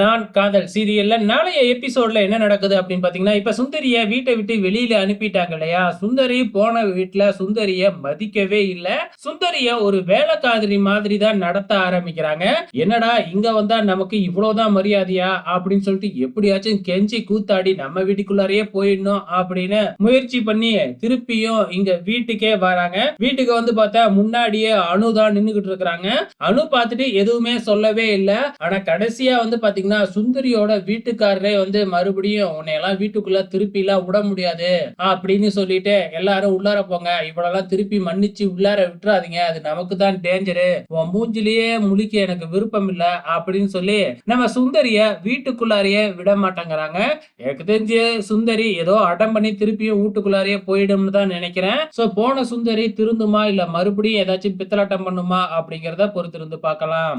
நான் காதல் சீரியல்ல நாளைய எபிசோட்ல என்ன நடக்குது அப்படின்னு பாத்தீங்கன்னா இப்ப சுந்தரிய வீட்டை விட்டு வெளியில அனுப்பிட்டாங்க இல்லையா? சுந்தரி போன வீட்டுல சுந்தரிய மதிக்கவே இல்ல. சுந்தரிய ஒரு வேலைக்காதரி மாதிரி தான் நடத்த ஆரம்பிக்கிறாங்க. என்னடா இங்க வந்தா நமக்கு இவ்வளவுதான் மரியாதையா? அப்படின்னு சொல்லிட்டு எப்படியாச்சும் கெஞ்சி கூத்தாடி நம்ம வீட்டுக்குள்ளாரையே போயிடணும் அப்படின்னு முயற்சி பண்ணி திருப்பியும் இங்க வீட்டுக்கே வராங்க. வீட்டுக்கு வந்து பார்த்தா முன்னாடியே அணு தான் நின்னுகிட்டு இருக்கிறாங்க. அனு பார்த்துட்டு எதுவுமே சொல்லவே இல்ல. ஆனா கடைசியா வந்து பாத்தீங்கன்னா சுந்தரியோட வீட்டுக்காரரே வந்து மறுபடியும் உன்னை எல்லாம் வீட்டுக்குள்ள திருப்பி எல்லாம் விட முடியாது. அப்படின்னு சொல்லிட்டு எல்லாரும் உள்ளார போங்க. இவ்வளவு திருப்பி மன்னிச்சு உள்ளார விட்டுறாதீங்க. அது நமக்கு தான் டேஞ்சரு உன் மூஞ்சிலேயே முழிக்க எனக்கு விருப்பம் இல்ல அப்படின்னு சொல்லி நம்ம சுந்தரிய வீட்டுக்குள்ளாரையே விட மாட்டேங்கிறாங்க. எனக்கு தெரிஞ்சு சுந்தரி ஏதோ அடம் பண்ணி திருப்பியும் வீட்டுக்குள்ளாரையே போயிடும்னு தான் நினைக்கிறேன். சோ போன சுந்தரி திருந்துமா இல்ல மறுபடியும் ஏதாச்சும் பித்தலாட்டம் பண்ணுமா அப்படிங்கிறத பொறுத்திருந்து பார்க்கலாம்.